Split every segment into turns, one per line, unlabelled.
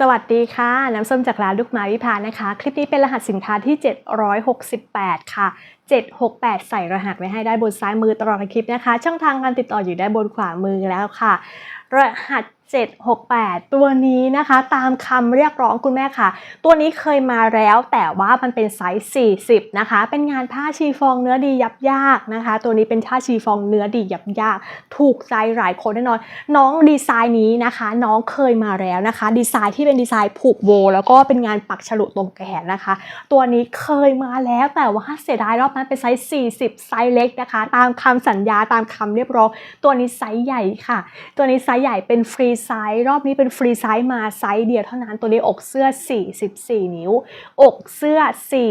สวัสดีค่ะ น้ำส้มจากร้านลูกไม้วิพานะคะ คลิปนี้เป็นรหัสสินค้าที่ 768 ค่ะ 768 ใส่รหัสไว้ให้ได้บนซ้ายมือตลอดคลิปนะคะ ช่องทางการติดต่ออยู่ได้บนขวามือแล้วค่ะ รหัส 768 ตัวนี้นะคะตามคำเรียกร้องคุณแม่ค่ะ ตัวนี้เคยมาแล้วแต่ว่ามันเป็นไซส์ 40 นะคะ เป็นงานผ้าชีฟองเนื้อดียับยากนะคะ ตัวนี้เป็นผ้าชีฟองเนื้อดียับยาก ถูกใจหลายคนแน่นอน น้องดีไซน์นี้นะคะ น้องเคยมาแล้วนะคะ ดีไซน์ที่เป็นดีไซน์ผูกโบ แล้วก็เป็นงานปักฉลุตรงแขนนะคะ ตัวนี้เคยมาแล้วแต่ว่าเสียดายรอบนั้นเป็นไซส์ 40 ไซส์เล็กนะคะ ตามคำสัญญาตามคำเรียบร้อยตัวนี้ไซส์ใหญ่ค่ะ ตัวนี้ไซส์ใหญ่เป็นฟรีไซส์รอบนี้เป็นฟรีไซส์มาไซส์เดียวเท่านั้นตัวนี้อกเสื้อ 44 นิ้ว อกเสื้อ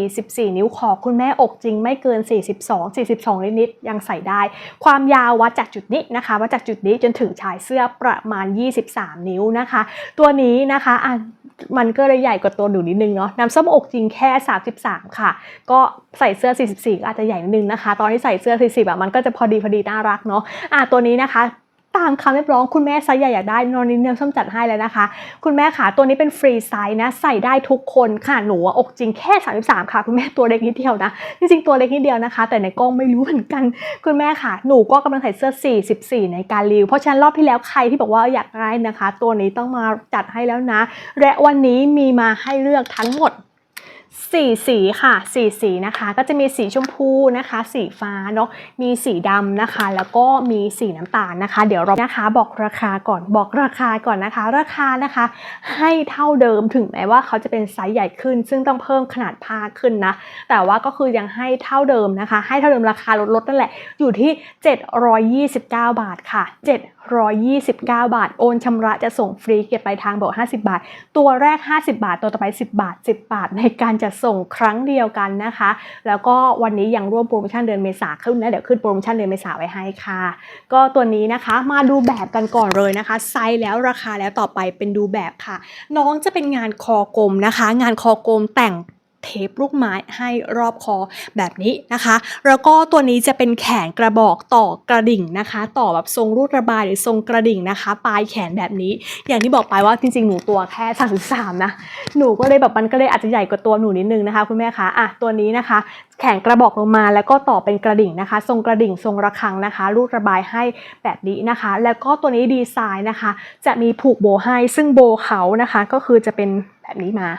44 นิ้วขอคุณแม่อกจริงไม่เกิน 42 42 นิดๆยังใส่ได้ ความยาววัดจากจุดนี้นะคะวัดจากจุดนี้จนถึงชายเสื้อประมาณ 23 นิ้วนะคะ ตัวนี้นะคะอะมันก็เลยใหญ่กว่าตัวหนูนิดนึงเนาะน้ำส้มอกจริงแค่ 33 ค่ะ ก็ใส่เสื้อ 44 ก็อาจจะใหญ่นิดนึงนะคะ ตอนที่ใส่เสื้อ 40อะมันก็จะพอดีพอดีน่ารักเนาะอะตัวนี้นะคะ ตามคำเรียบร้องคุณแม่ไซส์ใหญ่อยากได้นอนนี้เนี่ยส้มจัดให้แล้วนะคะ คุณแม่ขาตัวนี้เป็นฟรีไซส์นะใส่ได้ทุกคนค่ะหนูอกจริงแค่ 33 ค่ะ คุณแม่ตัวเล็กนิดเดียวนะจริงๆตัวเล็กนิดเดียวนะคะ แต่ในกล้องไม่รู้เหมือนกัน คุณแม่ค่ะหนูก็กำลังใส่เสื้อ 44 ในการรีวิวเพราะฉะนั้นรอบที่แล้วใครที่บอกว่าอยากได้นะคะ ตัวนี้ต้องมาจัดให้แล้วนะและวันนี้มีมาให้เลือกทั้งหมด สี่สีค่ะสี่สีนะคะก็จะมีสีชมพูนะคะ สีฟ้าเนาะมีสีดำนะคะ แล้วก็มีสีน้ำตาลนะคะ เดี๋ยวเรานะคะบอกราคาก่อนบอกราคาก่อนนะคะ ราคานะคะ ให้เท่าเดิมถึงแม้ว่าเขาจะเป็นไซส์ใหญ่ขึ้น ซึ่งต้องเพิ่มขนาดผ้าขึ้นนะแต่ว่าก็คือยังให้เท่าเดิมนะคะ ให้เท่าเดิมราคาลดลดนั่นแหละอยู่ที่ 729 บาทค่ะ 729 บาท โอนชำระจะส่งฟรีเก็บปลายทางบอก 50 บาท ตัวแรก 50 บาท ตัวต่อไป 10 บาท 10 บาท ในการจะส่งครั้งเดียวกันนะคะ แล้วก็วันนี้ยังร่วมโปรโมชั่นเดือนเมษาขึ้นนะ เดี๋ยวขึ้นโปรโมชั่นเดือนเมษาไว้ให้ค่ะ ก็ตัวนี้นะคะมาดูแบบกันก่อนเลยนะคะ ไซส์แล้วราคาแล้วต่อไปเป็นดูแบบค่ะ น้องจะเป็นงานคอกลมนะคะ งานคอกลมแต่ง เทปลูกไม้ให้รอบคอแบบนี้นะคะ แล้วก็ตัวนี้จะเป็นแขนกระบอกต่อกระดิ่งนะคะ ต่อแบบทรงรูดระบายหรือทรงกระดิ่งนะคะ ปลายแขนแบบนี้ อย่างที่บอกไปว่าจริงๆ หนูตัวแค่33นะหนูก็เลยแบบมันก็เลยอาจจะใหญ่กว่าตัวหนูนิดนึงนะคะคุณแม่คะอะตัวนี้นะคะ แขนกระบอกลงมาแล้วก็ต่อเป็นกระดิ่งนะคะ ทรงกระดิ่งทรงระฆังนะคะ รูดระบายให้แบบนี้นะคะ แล้วก็ตัวนี้ดีไซน์นะคะ จะมีผูกโบให้ซึ่งโบเขานะคะ ก็คือจะเป็นแบบนี้มา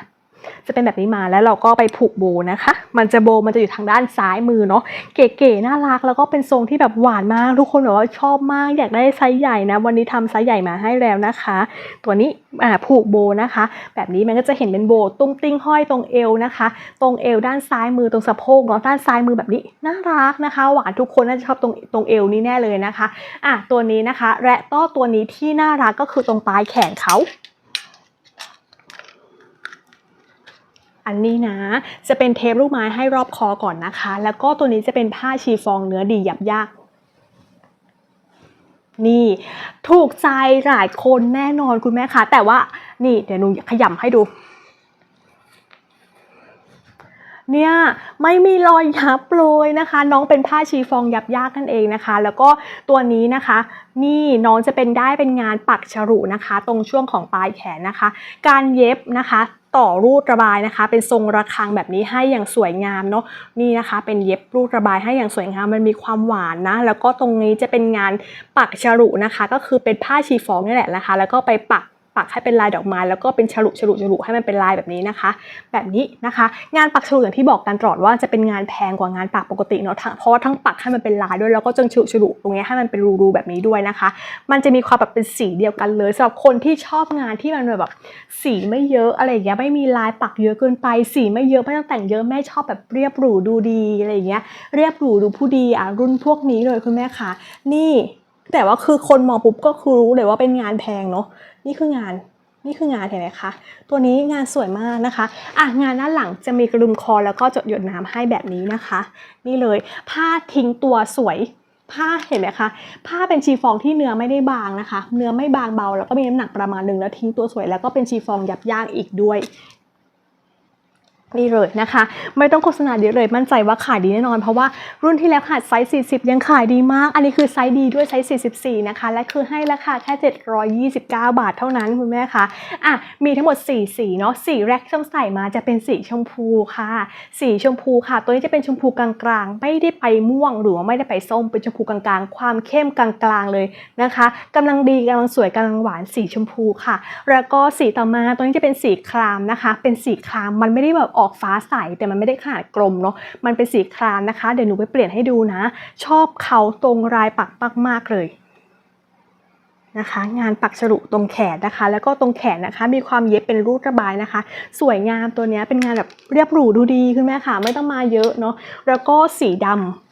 จะเป็นแบบนี้มาแล้วเราก็ไปผูกโบนะคะ มันจะโบมันจะอยู่ทางด้านซ้ายมือเนาะ เก๋ๆน่ารักแล้วก็เป็นทรงที่แบบหวานมากทุกคนแบบว่าชอบมากอยากได้ไซส์ใหญ่นะ วันนี้ทำไซส์ใหญ่มาให้แล้วนะคะ ตัวนี้อ่าผูกโบนะคะ แบบนี้มันก็จะเห็นเป็นโบตุ้งติ้งห้อยตรงเอวนะคะ ตรงเอวด้านซ้ายมือตรงสะโพกเนาะด้านซ้ายมือแบบนี้น่ารักนะคะ หวานทุกคนน่าจะชอบตรงตรงเอวนี้แน่เลยนะคะอะตัวนี้นะคะและก็ตัวนี้ที่น่ารักก็คือตรงปลายแขนเขา อันนี้นะ จะเป็นเทปลูกไม้ให้รอบคอก่อนนะคะ แล้วก็ตัวนี้จะเป็นผ้าชีฟองเนื้อดียับยากนี่ ถูกใจหลายคนแน่นอนคุณแม่คะแต่ว่านี่เดี๋ยวหนูขยำให้ดู เนี่ยไม่มีรอยยับเลยนะคะ น้องเป็นผ้าชีฟองยับยากนั่นเองนะคะ แล้วก็ตัวนี้นะคะ นี่น้องจะเป็นได้เป็นงานปักฉลุนะคะ ตรงช่วงของปลายแขนนะคะ การเย็บนะคะต่อรูดระบายนะคะ เป็นทรงระฆังแบบนี้ให้อย่างสวยงามเนาะนี่นะคะ เป็นเย็บรูดระบายให้อย่างสวยงามมันมีความหวานนะ แล้วก็ตรงนี้จะเป็นงานปักฉลุนะคะ ก็คือเป็นผ้าชีฟองนี่แหละนะคะ แล้วก็ไปปัก ปักให้เป็นลายดอกไม้แล้วก็เป็นฉลุฉลุฉลุให้มันเป็นลายแบบนี้นะคะ แบบนี้นะคะ งานปักฉลุอย่างที่บอกกันตลอดว่าจะเป็นงานแพงกว่างานปักปกติเนาะเพราะว่าทั้งปักให้มันเป็นลายด้วยแล้วก็จงฉลุฉลุตรงนี้ให้มันเป็นรูๆแบบนี้ด้วยนะคะ มันจะมีความแบบเป็นสีเดียวกันเลยสำหรับคนที่ชอบงานที่มันแบบสีไม่เยอะอะไรอย่างเงี้ยไม่มีลายปักเยอะเกินไปสีไม่เยอะไม่ต้องแต่งเยอะแม่ชอบแบบเรียบหรูดูดีอะไรอย่างเงี้ยเรียบหรูดูผู้ดีอะรุ่นพวกนี้เลยคุณแม่คะนี่ แต่ว่าคือคนมองปุ๊บก็คือรู้เลยว่าเป็นงานแพงเนาะนี่คืองานนี่คืองานเห็นไหมคะ ตัวนี้งานสวยมากนะคะ อะงานด้านหลังจะมีกระดุมคอแล้วก็จดหยดน้ำให้แบบนี้นะคะ นี่เลยผ้าทิ้งตัวสวย ผ้าเห็นไหมคะ ผ้าเป็นชีฟองที่เนื้อไม่ได้บางนะคะ เนื้อไม่บางเบา แล้วก็มีน้ำหนักประมาณหนึ่งแล้วทิ้งตัวสวย แล้วก็เป็นชีฟองยับย่างอีกด้วย นี่เลยนะคะ ไม่ต้องโฆษณาเยอะเลยมั่นใจว่าขายดีแน่นอน เพราะว่ารุ่นที่แล้วขายไซส์ 40 ยังขายดีมาก อันนี้คือไซส์ดีด้วยไซส์ 44 นะคะ และคือให้ราคาแค่ 729 บาทเท่านั้นคุณแม่คะอะมีทั้งหมด 4 สีเนาะสีแรกที่ต้องใส่มาจะเป็นสีชมพูค่ะ สีชมพูค่ะ ตัวนี้จะเป็นชมพูกลางๆ ไม่ได้ไปม่วงหรือว่าไม่ได้ไปส้มเป็นชมพูกลางๆ ความเข้มกลางๆเลยนะคะกำลังดีกำลังสวยกำลังหวานสีชมพูค่ะ แล้วก็สีต่อมาตัวนี้จะเป็นสีครามนะคะ เป็นสีครามมันไม่ได้แบบออกฟ้าใสแต่มันไม่ได้ขนาดกลมเนาะมันเป็นสีครามนะคะ เดี๋ยวหนูไปเปลี่ยนให้ดูนะ ชอบเขาตรงรายปักมากๆเลยนะคะงานปักฉลุตรงแขนนะคะ แล้วก็ตรงแขนนะคะ มีความเย็บเป็นรูประบายนะคะ สวยงามตัวนี้เป็นงานแบบเรียบหรูดูดีคุณแม่ค่ะ ไม่ต้องมาเยอะเนาะแล้วก็สีดำ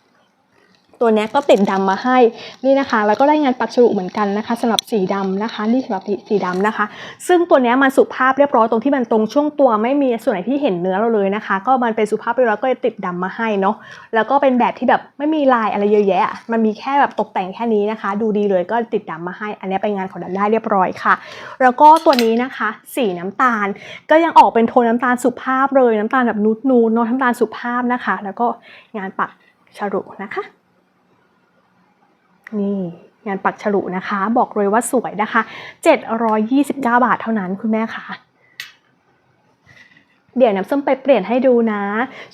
ตัวนี้ก็ติดดำมาให้นี่นะคะ แล้วก็ได้งานปักฉลุเหมือนกันนะคะสำหรับสีดำนะคะ นี่สำหรับสีดำนะคะ ซึ่งตัวนี้มันสุภาพเรียบร้อยตรงที่มันตรงช่วงตัวไม่มีส่วนไหนที่เห็นเนื้อเราเลยนะคะ ก็มันเป็นสุภาพเรียบร้อยก็เลยติดดำมาให้เนาะแล้วก็เป็นแบบที่แบบไม่มีลายอะไรเยอะแยะ มันมีแค่แบบตกแต่งแค่นี้นะคะ ดูดีเลยก็ติดดำมาให้ อันนี้เป็นงานของดำได้เรียบร้อยค่ะ แล้วก็ตัวนี้นะคะ สีน้ำตาล ก็ยังออกเป็นโทนน้ำตาลสุภาพเลยน้ำตาลแบบนูดนูนๆเนาะน้ำตาลสุภาพนะคะ แล้วก็งานปักฉลุนะคะ นี่งานปักฉลุนะคะ บอกเลยว่าสวยนะคะ 729 บาทเท่านั้นคุณแม่คะเดี๋ยวน้ำส้มไปเปลี่ยนให้ดูนะ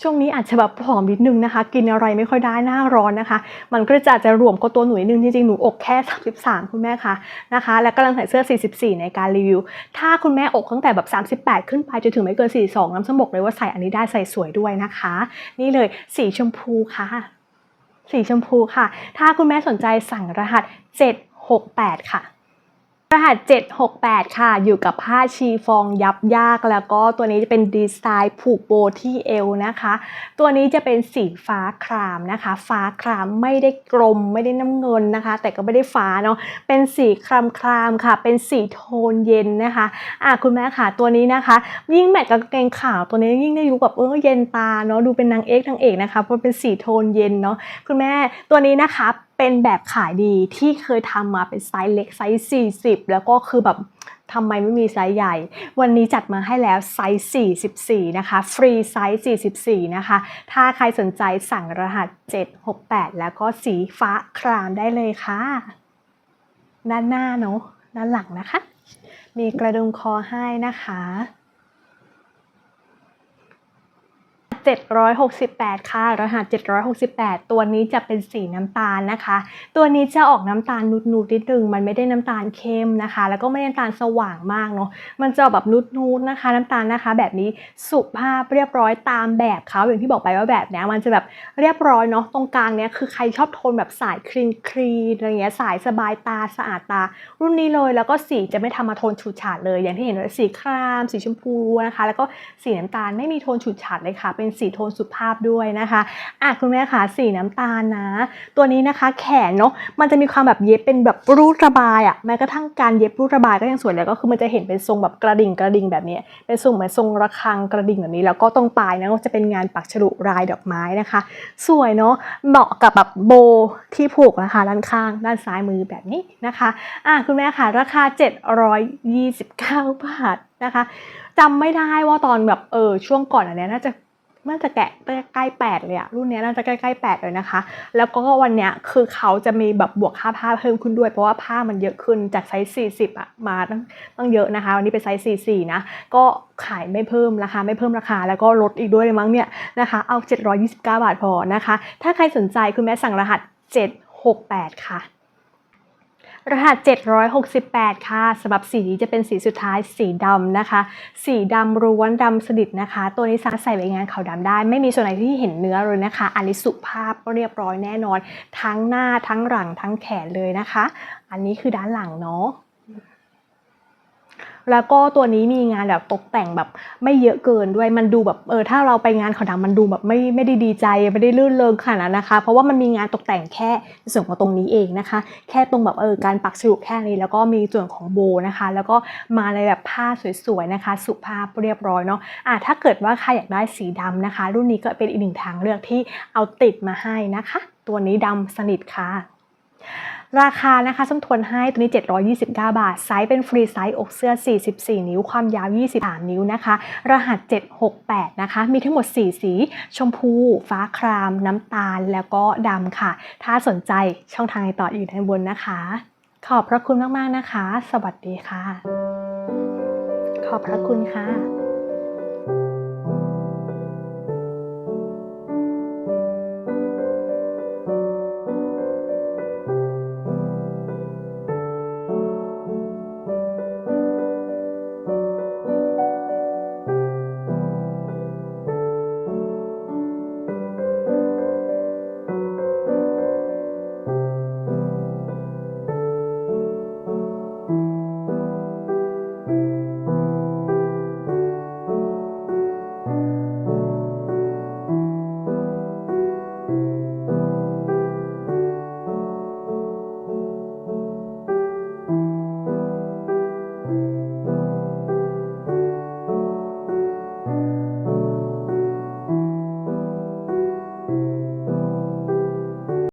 ช่วงนี้อาจจะแบบผอมนิดนึงนะคะ กินอะไรไม่ค่อยได้หน้าร้อนนะคะ มันก็จะจะรวมก็ตัวหนูนิดนึงจริงๆหนูอกแค่ 33 คุณแม่คะนะคะ แล้วกำลังใส่เสื้อ 44 ในการรีวิว ถ้าคุณแม่อกตั้งแต่แบบ 38 ขึ้นไปจนถึงไม่เกิน 42 น้ำส้มบอกเลยว่าใส่อันนี้ได้ใส่สวยด้วยนะคะ นี่เลยสีชมพูค่ะ สีชมพูค่ะ ถ้าคุณแม่สนใจสั่งรหัส 768 ค่ะ รหัส 768 ค่ะ อยู่กับผ้าชีฟองยับยาก แล้วก็ตัวนี้จะเป็นดีไซน์ผูกโบที่เอวนะคะ ตัวนี้จะเป็นสีฟ้าครามนะคะ ฟ้าครามไม่ได้กลมไม่ได้น้ำเงินนะคะ แต่ก็ไม่ได้ฟ้าเนาะ เป็นสีครามครามค่ะ เป็นสีโทนเย็นนะคะอะคุณแม่ค่ะตัวนี้นะคะ ยิ่งแมทกับกางเกงขาวตัวนี้ยิ่งได้ดูแบบเออเย็นตาเนาะ ดูเป็นนางเอกนางเอกนะคะ เพราะเป็นสีโทนเย็นเนาะคุณแม่ตัวนี้นะคะ เป็นแบบขายดีที่เคยทำมาเป็นไซส์เล็กไซส์ 40 แล้วก็คือแบบทำไมไม่มีไซส์ใหญ่ วันนี้จัดมาให้แล้วไซส์ 44 นะคะ ฟรีไซส์ 44 นะคะ ถ้าใครสนใจสั่งรหัส 768 แล้วก็สีฟ้าครามได้เลยค่ะ ด้านหน้าเนาะ ด้านหลังนะคะ มีกระดุมคอให้นะคะ 768 ค่ะ รหัส 768 ตัวนี้จะเป็นสีน้ำตาลนะคะ ตัวนี้จะออกน้ำตาลนูดนูดๆนิดนึง มันไม่ได้น้ำตาลเข้มนะคะ แล้วก็ไม่ได้น้ำตาลสว่างมากเนาะ มันจะแบบนูดนูดๆนะคะ น้ำตาลนะคะ แบบนี้สุภาพเรียบร้อยตามแบบเขาอย่างที่บอกไปว่าแบบนี้มันจะแบบเรียบร้อยเนาะ ตรงกลางเนี้ยคือใครชอบโทนแบบสายคลีนคลีนอะไรเงี้ย สายสบายตาสะอาดตา รุ่นนี้เลย แล้วก็สีจะไม่ทำมาโทนฉูดฉาดเลย อย่างที่เห็นสีคราม สีชมพูนะคะ แล้วก็สีน้ำตาลไม่มีโทนฉูดฉาดเลยค่ะ เป็นสีโทนสุภาพด้วยนะคะอะคุณแม่ค่ะสีน้ำตาลนะ ตัวนี้นะคะแขนเนาะมันจะมีความแบบเย็บเป็นแบบรูดระบายอะแม้กระทั่งการเย็บรูดระบายก็ยังสวยเลยก็คือมันจะเห็นเป็นทรงแบบกระดิ่งกระดิ่งแบบนี้ เป็นทรงเหมือนทรงระฆังกระดิ่งแบบนี้ แล้วก็ตรงปลายนะก็จะเป็นงานปักฉลุลายดอกไม้นะคะ สวยเนาะเหมาะกับแบบโบที่ผูกนะคะด้านข้างด้านซ้ายมือแบบนี้นะคะอะคุณแม่ค่ะราคา 729 บาทนะคะจำไม่ได้ว่าตอนแบบเออช่วงก่อนอันนี้น่าจะ น่าจะแกะใกล้แปดเลยอะรุ่นนี้น่าจะใกล้ๆแปดเลยนะคะ แล้วก็วันเนี้ยคือเขาจะมีแบบบวกค่าผ้าเพิ่มขึ้นด้วย เพราะว่าผ้ามันเยอะขึ้นจากไซส์40อะมาตั้งตั้งเยอะนะคะ วันนี้เป็นไซส์44นะก็ขายไม่เพิ่มราคาไม่เพิ่มราคา แล้วก็ลดอีกด้วยเลยมั้งเนี่ยนะคะ เอา 729 บาทพอนะคะ ถ้าใครสนใจคุณแม่สั่งรหัส 768 ค่ะ รหัส 768 ค่ะสำหรับสีนี้จะเป็นสีสุดท้ายสีดำนะคะ สีดำร้วนดำสนิทนะคะ ตัวนี้สามารถใส่ไปงานขาวดำได้ ไม่มีส่วนไหนที่เห็นเนื้อเลยนะคะ อันนี้สุภาพเรียบร้อยแน่นอน ทั้งหน้าทั้งหลังทั้งแขนเลยนะคะ อันนี้คือด้านหลังเนาะ แล้วก็ตัวนี้มีงานแบบตกแต่งแบบไม่เยอะเกินด้วยมันดูแบบเออถ้าเราไปงานขาวดำมันดูแบบไม่ไม่ได้ดีใจไม่ได้ลื่นเริงขนาดนั้นนะคะ เพราะว่ามันมีงานตกแต่งแค่ในส่วนของตรงนี้เองนะคะ แค่ตรงแบบเออการปักฉลุแค่นี้ แล้วก็มีส่วนของโบนะคะ แล้วก็มาในแบบผ้าสวยๆนะคะ สุภาพเรียบร้อยเนาะอะถ้าเกิดว่าใครอยากได้สีดำนะคะ รุ่นนี้ก็เป็นอีกหนึ่งทางเลือกที่เอาติดมาให้นะคะ ตัวนี้ดำสนิทค่ะ ราคานะคะส้มทวนให้ตัวนี้ 729 บาท ไซส์เป็นฟรีไซส์อกเสื้อ 44 นิ้ว ความยาว 23 นิ้วนะคะ รหัส 768 นะคะ มีทั้งหมด 4 สี ชมพู ฟ้าคราม น้ำตาล แล้วก็ดำค่ะ ถ้าสนใจช่องทางในต่ออยู่ด้านบนนะคะ ขอบพระคุณมาก ๆ นะคะ สวัสดีค่ะ ขอบพระคุณค่ะ